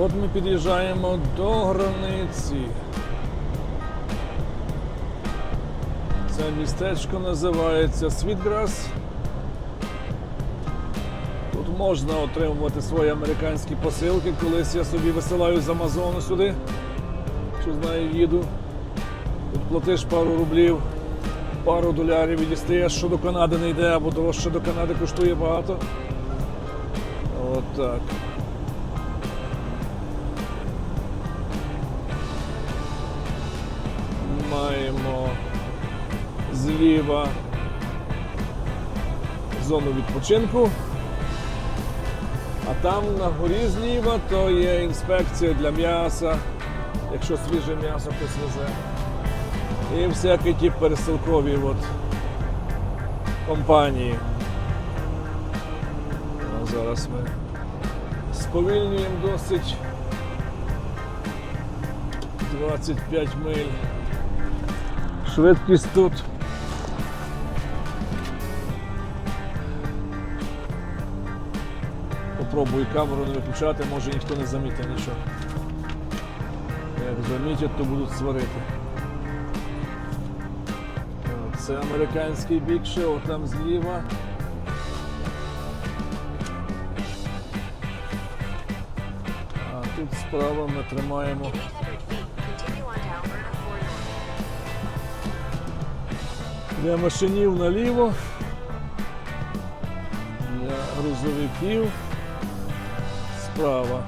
От ми під'їжджаємо до границі. Це містечко називається Світграс. Тут можна отримувати свої американські посилки. Колись я собі висилаю з Амазону сюди. Що знаю, їду. Тут платиш пару рублів, пару долярів і дістаєш, що до Канади не йде, або дорожче до Канади коштує багато. От так. Маємо зліва зону відпочинку. А там на горі зліва то є інспекція для м'яса, якщо свіже м'ясо хтось везе. І всякі ті пересилкові от компанії. А зараз ми сповільнюємо досить 25 миль. Швидкість тут. Попробую камеру не виключати, може ніхто не замітить нічого. Як замітять, то будуть сварити. Це американський бік ще, там зліва. А тут справа ми тримаємо для машинів наліво, для грузовиків справа.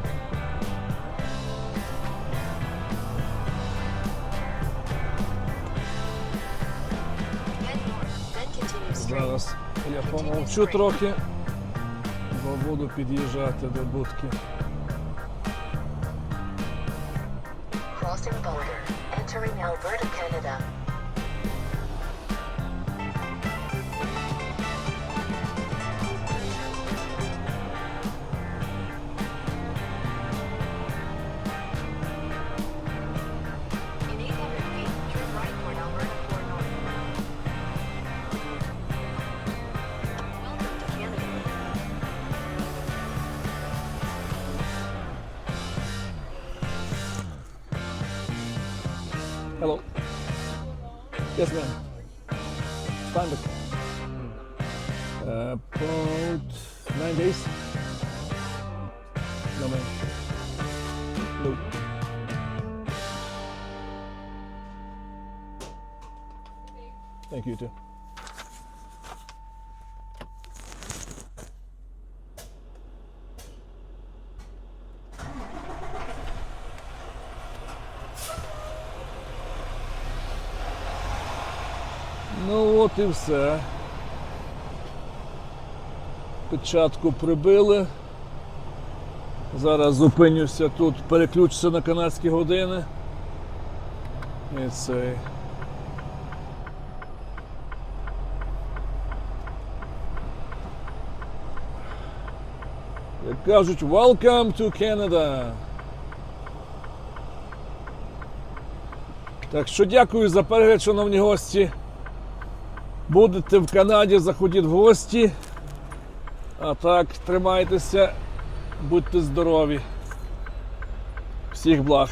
Зараз я помовчу трохи, бо буду під'їжджати до будки. Crossing border, entering Alberta, Canada. Hello. Yes, ma'am. But uh, about nine days. No, ma'am. No. Thank you too. Ну от і все. Печатку прибили. Зараз зупинюся тут, переключуся на канадські години. І цей. Як кажуть, welcome to Canada. Так що дякую за перегляд, шановні гості. Будете в Канаді, заходіть в гості. А так, тримайтеся, будьте здорові. Всіх благ.